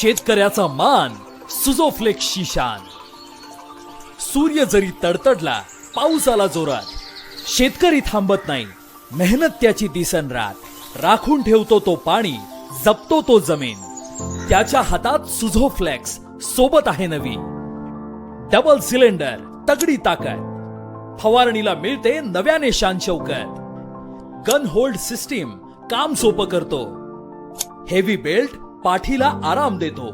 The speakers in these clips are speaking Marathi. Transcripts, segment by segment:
शेतकऱ्याचा मान सुझोफ्लेक्सची शान सूर्य जरी तडतडला पाऊस आला जोरात. शेतकरी थांबत नाही. मेहनत त्याची दिसन रात. राखून ठेवतो तो पाणी जपतो तो जमीन. त्याच्या हातात सुझोफ्लेक्स सोबत आहे नवी. डबल सिलेंडर तगडी ताकद. फवारणीला मिळते नव्याने शान शौकत गन होल्ड सिस्टीम काम सोपं करतो. हेवी बेल्ट पाठीला आराम देतो.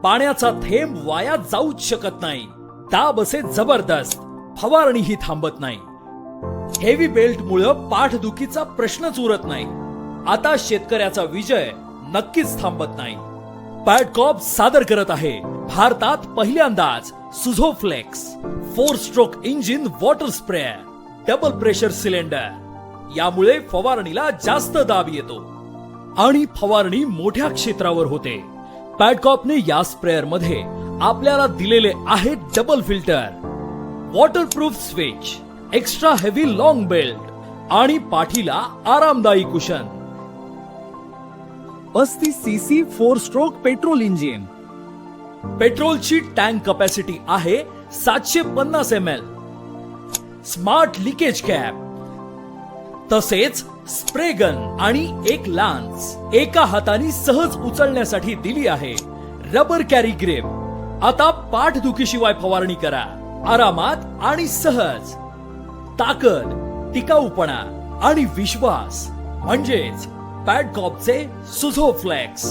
पाण्याचा थेंब वाया जाऊच शकत नाही. दाब असे जबरदस्त. फवारणीही थांबत नाही. हेवी बेल्ट मुळे पाठदुखीचा प्रश्नच उरत नाही. आता शेतकऱ्याचा विजय नक्कीच थांबत नाही. पॅडकॉप सादर करत आहे. भारतात पहिल्यांदाच सुझोफ्लेक्स four stroke engine water spray double pressure cylinder यामुळे फवारणीला जास्त दाब येतो. आणि फवारणी मोठ्या क्षेत्रावर होते. पॅडकॉपने या स्प्रेअरमध्ये आपल्याला दिलेले आहे double filter waterproof switch extra heavy long belt आणि पाठीला आरामदायी कुशन. पस्तीस C C four stroke petrol engine पेट्रोलची टँक कपॅसिटी आहे सातशे पन्नास M L smart leakage cap तसेच स्प्रे गन आणि एक लान्स एका हाताने सहज उचलण्यासाठी दिली आहे. Rubber carry grip. आता पाठदुखीशिवाय फवारणी करा. आरामात आणि सहज. ताकद टिकाऊपणा आणि विश्वास. म्हणजेच पॅडकॉपचे सुझो फ्लेक्स.